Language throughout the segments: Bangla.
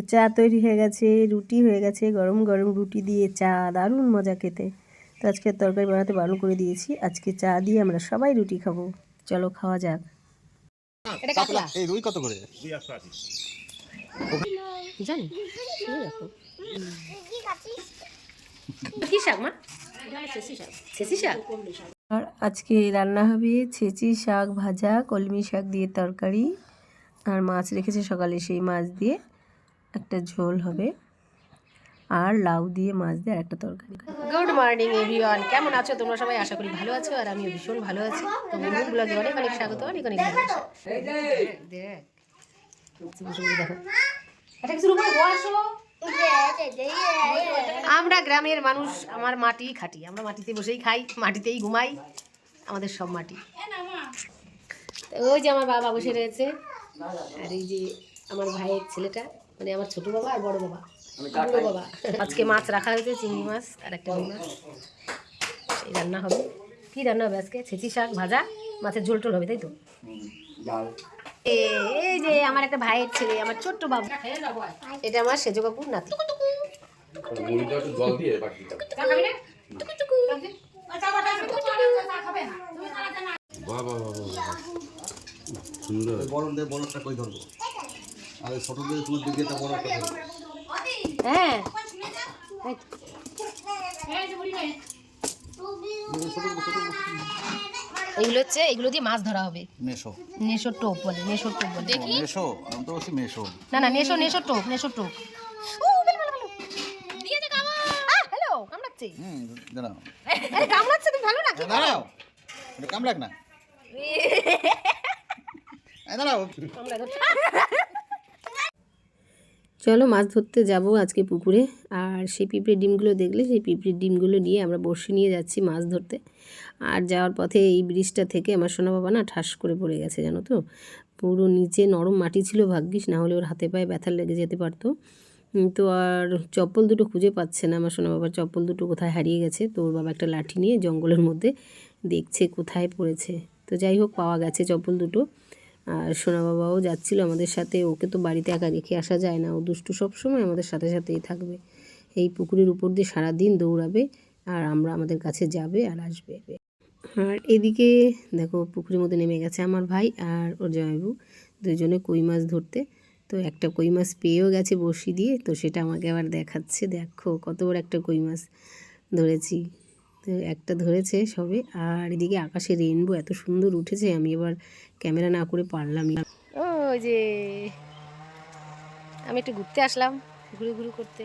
তো চা তৈরি হয়ে গেছে রুটি হয়ে গেছে গরম গরম রুটি দিয়ে চা দারুণ মজা খেতে। তো আজকে তরকারি বানাতে বারণ করে দিয়েছি আজকে চা দিয়ে আমরা সবাই রুটি খাব। চলো খাওয়া যাক। কাতলা? এই রুই কত করে? জানি। কি শাক মা? ছেঁচি শাক। আর আজকে রান্না হবে ছেঁচি শাক ভাজা কলমি শাক দিয়ে তরকারি। আর মাছ রেখেছে সকালে সেই মাছ দিয়ে। একটা ঝোল হবে। আর লাউ দিয়ে মাছ দিয়ে একটা তরকারি। গুড মর্নিং এভরিওয়ান কেমন আছো? তোমরা সবাই আশা করি ভালো আছো, আর আমিও ভীষণ ভালো আছি। তো ব্লগে অনেক অনেক স্বাগত, অনেক অনেক আমরা গ্রামের মানুষ, আমার মাটি খাটি। আমরা মাটিতে বসেই খাই, মাটিতেই ঘুমাই, আমাদের সব মাটি। ওই যে আমার বাবা বসে রয়েছে, আর এই যে আমার ভাইয়ের ছেলেটা। মানে আমার ছোট বাবা আর বড় বাবা। বুড়ো বাবা। আজকে মাছ রাখা হয়েছে চিংড়ি মাছ আর একটা রুই মাছ। এই রান্না হবে। কি রান্না হবে আজকে? ছেঁচি শাক ভাজা মাছের ঝোল টোল হবে তাই তো? এ- এই যে আমার একটা ভাইয়ের ছেলে আমার ছোট্ট বাবু। এটা আমার সেজো বাবুর নাতি। বাহ বাহ সুন্দর। বড় দিয়ে বড়টা কই ধরবো? আর ছোট দিয়ে তোমার দিকে একটা বড় হ্যাঁ। এইগুলো হচ্ছে এগুলো দিয়ে মাছ ধরা হবে। মেশো। নেশোর টোপ বলে নেশোর টোপ বলে। মেশো আমি তো বলছি মেশো। না না নেশো নেশোর টোপ নেশোর টোপ। হ্যালো কামড়াচ্ছে। হুম দাঁড়াও। কামড়াচ্ছে তুমি ভালো না দাঁড়াও। এটা কামড়াক না। এই দাঁড়াও। চলো মাছ ধরতে যাব আজকে পুকুরে। আর সেই পিঁপড়ের ডিমগুলো দেখলে, সেই পিঁপড়ের ডিমগুলো নিয়ে আমরা বড়শি নিয়ে যাচ্ছি মাছ ধরতে। আর যাওয়ার পথে এই ব্রিজটা থেকে আমার সোনা বাবা না ঠাস করে পড়ে গেছে, জানো তো? পুরো নিচে নরম মাটি ছিল, ভাগ্যিস, না হলে ওর হাতে পায়ে ব্যথা লেগে যেতে পারতো। তো আর চপ্পল দুটো খুঁজে পাচ্ছে না আমার সোনা বাবার। চপ্পল দুটো কোথায় হারিয়ে গেছে? তো ওর বাবা একটা লাঠি নিয়ে জঙ্গলের মধ্যে দেখছে কোথায় পড়েছে। তো যাই হোক, পাওয়া গেছে চপ্পল দুটো। আর সোনা বাবাও যাচ্ছিল আমাদের সাথে। ওকে তো বাড়িতে একা রেখে আসা যায় না। ও দুষ্টু সবসময় আমাদের সাথে সাথেই থাকবে। এই পুকুরের উপর দিয়ে সারাদিন দৌড়াবে আর আমরা আমাদের কাছে যাবে আর আসবে। আর এদিকে দেখো পুকুরের মধ্যে নেমে গেছে আমার ভাই আর ওর জামাইবু, দুজনে কই মাছ ধরতে। তো একটা কই মাছ পেয়েও গেছে বড়শি দিয়ে। তো সেটা আমাকে আবার দেখাচ্ছে। দেখো কত বড় একটা কই মাছ ধরেছি। তো একটা ধরেছে সবে আর এদিকে আকাশে রেনবো এত সুন্দর উঠেছে আমি এবার ক্যামেরা না করে পারলাম না। ও যে আমি একটু ঘুরতে আসলাম ঘুরে ঘুরে করতে।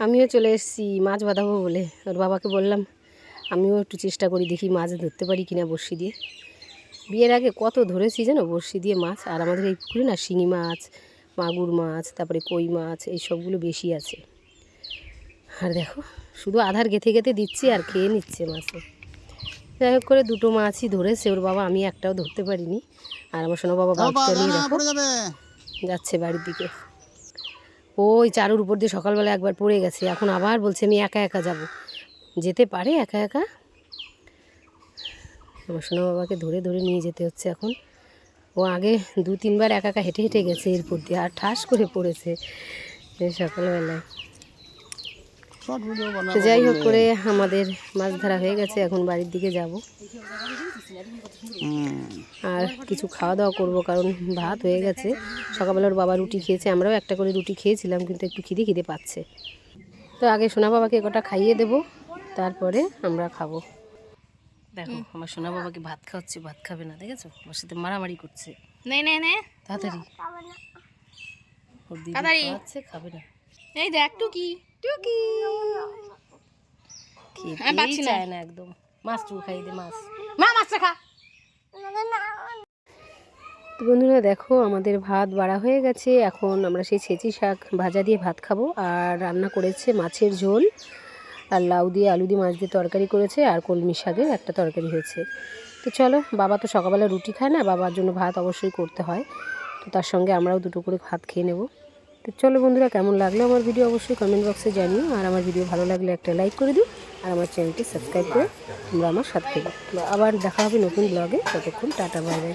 আমিও চলে এসেছি মাছ বাঁধাবো বলে ওর বাবাকে বললাম আমিও একটু চেষ্টা করি দেখি মাছ ধরতে পারি কিনা বড়শি দিয়ে। বিয়ের আগে কত ধরেছি জানো বড়শি দিয়ে মাছ আর আমাদের এই পুকুরে না শিঙি মাছ মাগুর মাছ তারপরে কই মাছ এই সবগুলো বেশি আছে। আর দেখো শুধু আধার গেথে গেথে দিচ্ছি আর খেয়ে নিচ্ছে মাছে যাই হোক করে দুটো মাছই ধরেছে ওর বাবা আমি একটাও ধরতে পারিনি। আর আমার সোনা বাবা বাচ্চা নিয়ে দেখো যাচ্ছে বাড়ির দিকে। ওই চারুর উপর দিয়ে সকালবেলা একবার পড়ে গেছে এখন আবার বলছে আমি একা একা যাব। যেতে পারে একা একা? আমার সোনা বাবাকে ধরে ধরে নিয়ে যেতে হচ্ছে এখন। ও আগে দু তিনবার একা একা হেঁটে হেঁটে গেছে এরপর দিয়ে আর ঠাস করে পড়েছে এই সকালবেলায়। তো যাই হোক করে আমাদের মাছ ধরা হয়ে গেছে এখন বাড়ির দিকে যাব। আর কিছু খাওয়া দাওয়া করব কারণ ভাত হয়ে গেছে। সকালবেলা ওর বাবা রুটি খেয়েছে আমরাও একটা করে রুটি খেয়েছিলাম কিন্তু একটু খিদে খিদে পাচ্ছে। তো আগে সোনা বাবাকে কটা খাইয়ে দেব তারপরে আমরা খাব। দেখো আমার সোনা বাবাকে ভাত খাওয়াচ্ছে ভাত খাবে না দেখেছ? আমার সাথে মারামারি করছে। নে নে নে। তাড়াতাড়ি। তাড়াতাড়ি। খাবে না। এই দেখ টুকি টুকি। খেতেই চায় না একদম? মাছ খাই দে মাছ। মা মাছটা খা তো বন্ধুরা দেখো আমাদের ভাত বাড়া হয়ে গেছে। এখন আমরা সেই ছেঁচি শাক ভাজা দিয়ে ভাত খাব। আর রান্না করেছে মাছের ঝোল। আর লাউ দিয়ে আলু দিয়ে মাছ দিয়ে তরকারি করেছে। আর কলমি শাকের একটা তরকারি হয়েছে। তো চলো বাবা তো সকালবেলা রুটি খায় না বাবার জন্য ভাত অবশ্যই করতে হয়। তো তার সঙ্গে আমরাও দুটো করে ভাত খেয়ে নেব। তো চলো বন্ধুরা, কেমন লাগল আমার ভিডিও অবশ্যই কমেন্ট বক্সে জানিও। আর আমার ভিডিও ভালো লাগলে একটা লাইক করে দিও। আর আমার চ্যানেলটি সাবস্ক্রাইব করে তোমরা আমার সাথে আবার দেখা হবে নতুন ব্লগে ততক্ষণ টাটা বাই বাই